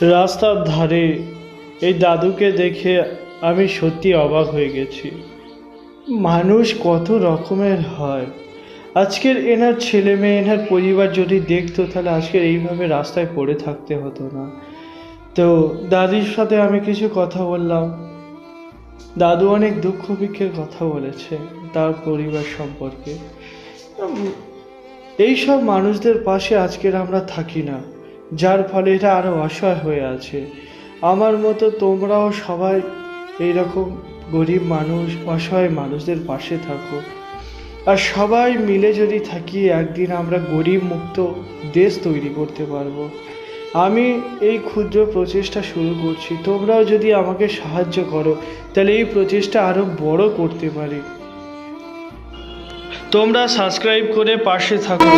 রাস্তার ধারে এই দাদুকে দেখে আমি সত্যি অবাক হয়ে গেছি। মানুষ কত রকমের হয়। আজকের এনার ছেলে মেয়ে, এনার পরিবার যদি দেখতো, তাহলে আজকের এইভাবে রাস্তায় পড়ে থাকতে হতো না। তো দাদির সাথে আমি কিছু কথা বললাম। দাদু অনেক দুঃখ বিক্ষের কথা বলেছে তার পরিবার সম্পর্কে। এইসব মানুষদের পাশে আজকের আমরা থাকি না। যার ফলে এটা আরও অসহায় হয়ে আছে। আমার মতো তোমরাও সবাই এইরকম গরিব মানুষ, অসহায় মানুষদের পাশে থাকো। আর সবাই মিলে যদি থাকি, একদিন আমরা গরিব মুক্ত দেশ তৈরি করতে পারব। আমি এই ক্ষুদ্র প্রচেষ্টা শুরু করছি। তোমরাও যদি আমাকে সাহায্য করো, তাহলে এই প্রচেষ্টা আরও বড় করতে পারি। তোমরা সাবস্ক্রাইব করে পাশে থাকো।